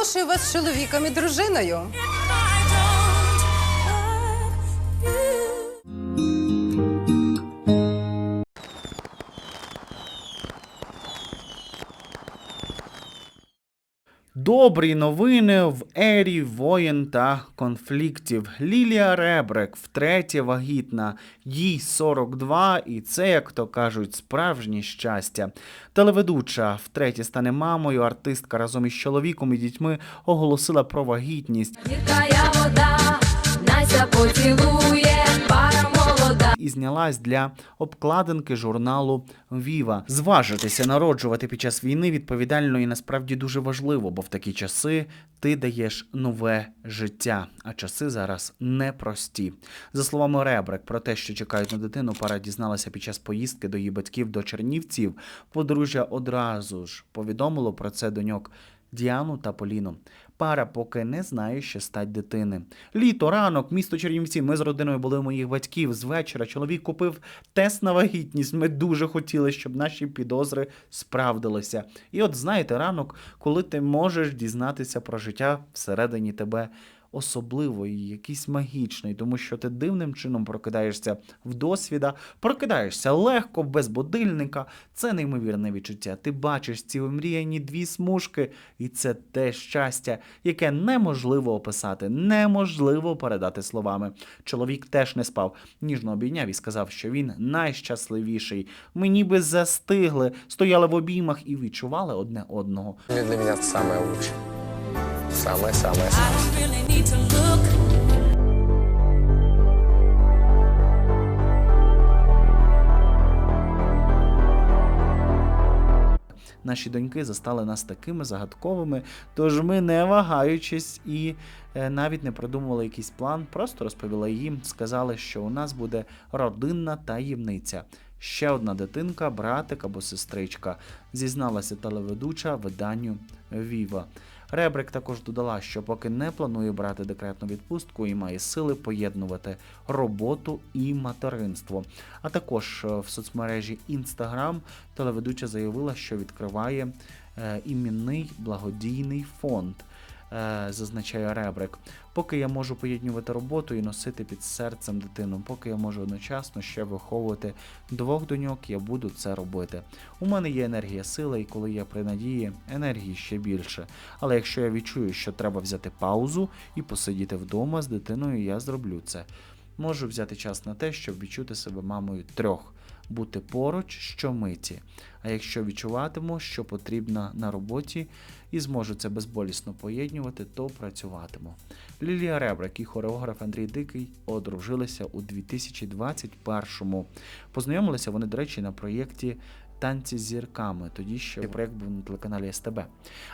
оголошую вас чоловіком і дружиною. Добрі новини в ері воєн та конфліктів. Лілія Ребрек втретє вагітна, їй 42, і це, як то кажуть, справжнє щастя. Телеведуча втретє стане мамою. Артистка разом із чоловіком і дітьми оголосила про вагітність Гіркая вода, Настя молода. І знялась для обкладинки журналу Віва. Зважитися народжувати під час війни відповідально і насправді дуже важливо, бо в такі часи ти даєш нове життя. А часи зараз непрості. За словами Ребрек, про те, що чекають на дитину, пара дізналася під час поїздки до її батьків до Чернівців. Подружжя одразу ж повідомило про це доньок Діану та Поліну. Пара поки не знає, що стать дитини. Літо, ранок, місто Чернівці. Ми з родиною були у моїх батьків. З вечора чоловік купив тест на вагітність. Ми дуже хотіли, щоб наші підозри справдилися. І от знаєте, ранок, коли ти можеш дізнатися про життя всередині тебе. Особливий, якийсь магічний, тому що ти дивним чином прокидаєшся в досвіда, прокидаєшся легко, без будильника. Це неймовірне відчуття. Ти бачиш ці омріяні дві смужки, і це те щастя, яке неможливо описати, неможливо передати словами. Чоловік теж не спав, ніжно обійняв і сказав, що він найщасливіший. Ми ніби застигли, стояли в обіймах і відчували одне одного. Для меня это самое лучшее. Самое-самое. I don't really need to look. Наші доньки застали нас такими загадковими, тож ми, не вагаючись і е, навіть не придумували якийсь план, просто розповіли їм, сказали, що у нас буде родинна таємниця. Ще одна дитинка, братик або сестричка, зізналася телеведуча виданню Віва. Ребрик також додала, що поки не планує брати декретну відпустку і має сили поєднувати роботу і материнство. А також е, в соцмережі Instagram телеведуча заявила, що відкриває е, іменний благодійний фонд. Е, Зазначає Ребрик. Поки я можу поєднувати роботу і носити під серцем дитину, поки я можу одночасно ще виховувати двох доньок, я буду це робити. У мене є енергія сила, і коли я при надії, енергії ще більше. Але якщо я відчую, що треба взяти паузу і посидіти вдома з дитиною, я зроблю це. Можу взяти час на те, щоб відчути себе мамою трьох, бути поруч щомиті. А якщо відчуватиму, що потрібно на роботі і зможу це безболісно поєднювати, то працюватиму. Лілія Ребрак і хореограф Андрій Дикий одружилися у 2021-му. Познайомилися вони, до речі, на проєкті Танці з зірками. Тоді ще проєкт був на телеканалі СТБ.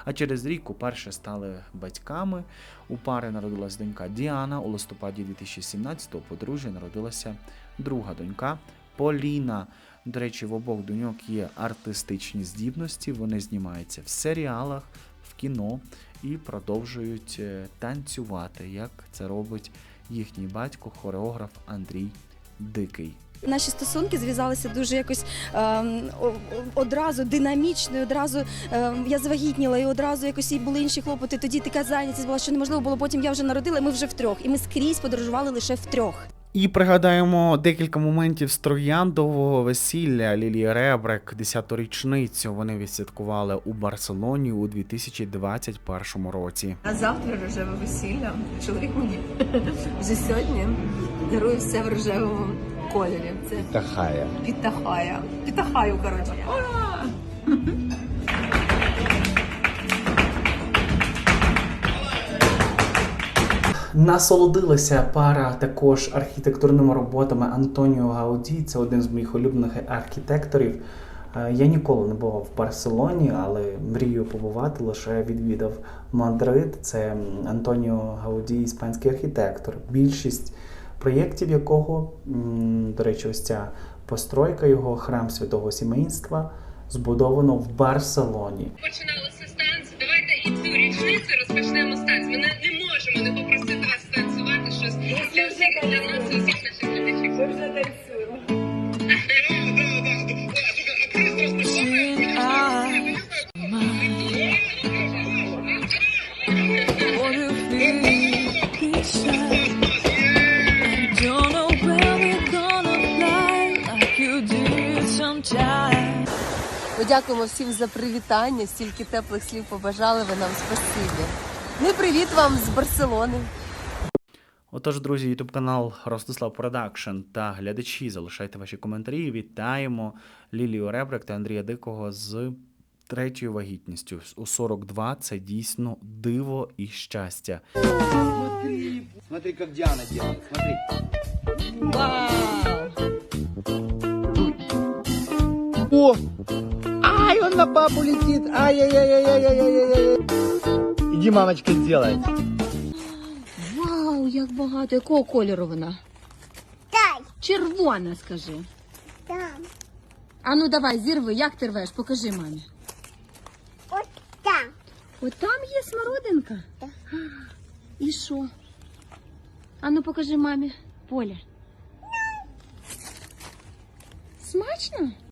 А через рік уперше стали батьками. У пари народилась донька Діана. У листопаді 2017-го подружжя народилася друга донька Поліна. До речі, в обох доньок є артистичні здібності. Вони знімаються в серіалах, в кіно і продовжують е, танцювати, як це робить їхній батько, хореограф Андрій Дикий. Наші стосунки зв'язалися дуже якось ем, одразу динамічно, одразу ем, я завагітніла, і одразу якось і були інші хлопоти. Тоді така зайнятість була, що неможливо було. Потім я вже народила, ми вже втрьох. І ми скрізь подорожували лише втрьох. І пригадаємо декілька моментів з трояндового весілля Лілії Ребрек, 10-ту річницю. Вони відсвяткували у Барселоні у 2021 році. А завтра рожеве весілля. Чоловік мені вже сьогодні дарує все в рожевому кольорі. Це Тахая. Пітахая. Пітахаю, коротше. Насолодилася пара також архітектурними роботами Антоніо Гауді. Це один з моїх улюблених архітекторів. Е, Я ніколи не бував в Барселоні, але мрію побувати. Лише відвідав Мадрид. Це Антоніо Гауді, іспанський архітектор. Більшість проєктів якого, до речі, ось ця постройка його храм святого сімейства збудовано в Барселоні. починалося Если все колеса, всех наших глядачів. Можно танцюємо. Ми дякуємо всім за привітання. Стільки теплих слів побажали ви нам спасибі. Ну і привіт вам з Барселони. Отож, друзі, ютуб канал Ростислав Продакшн та глядачі, залишайте ваші коментарі. Вітаємо Лілію Ребрик та Андрія Дикого з третьою вагітністю. У 42 це дійсно диво і щастя. Смотри, смотри, как Диана делает, смотри. О! Ай, он на папу летит! Ай-яй-яй-яй-яй-яй-яй-яй! Иди, мамочка, сделай. Вау, як багато. Якого кольору вона? Так. Червона, скажи. Так. А ну давай, зірви, як ти рвеш? Покажи мамі. От там. От там є смородинка? Так. І що? А ну покажи мамі. Поля. Смачно?